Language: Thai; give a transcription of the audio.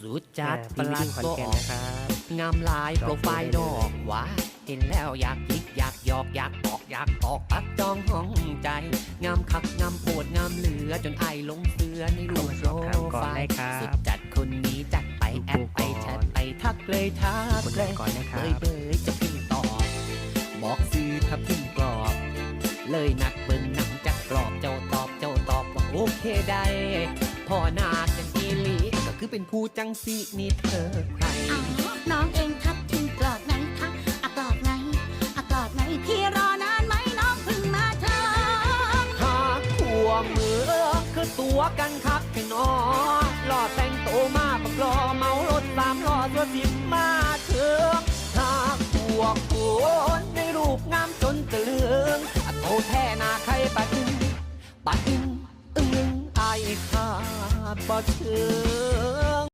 สุดจัดอ่าประหลัดขอนบอแก่นกนะครับงามหลายโปรไฟล์ดอกว่าเห็นแล้วอยากยิกอยากหยอกอยากออกอยากออกปักจองห้องใจ งามคักงามโปวดงามเหลือจนไอหลงเสือในรูปโปรเข้ามาสอบถามก่อนไฟได้ล์ครับสุดจัดคนนี้จัดไปแอดไปแชทไปทักเลยทักคนเลแรกยก่อนนะครัเบยบเบยจะพิมพ์ตอบบอกซื้อถ้าพิมพ์กรอบ เลยนักเบิ่งหนังจักกรอบเจ้าตอบเจ้าตอบว่าโอเคได้พ่อนาคจังอีหลีก็ คือเป็นผู้จังสีนี่เธอใครอ๋อน้องเองทักทิมกรอบไหนคะอะกรอบไหนอะกรอบไหนพี่รอนานไหมน้องเพิ่งมาเธอหากขัวมือคือตัวกันคักแค่น้อหล่อแต่งโตมาปักรอเมารถสามล้อตัวสิบมาเถืองหากขัวคนในรูปงามจนตะลึงอะโตแท้หนาใครปะดึงปะดึงอึ้งอึ้งอายขาดบ่เชื่อ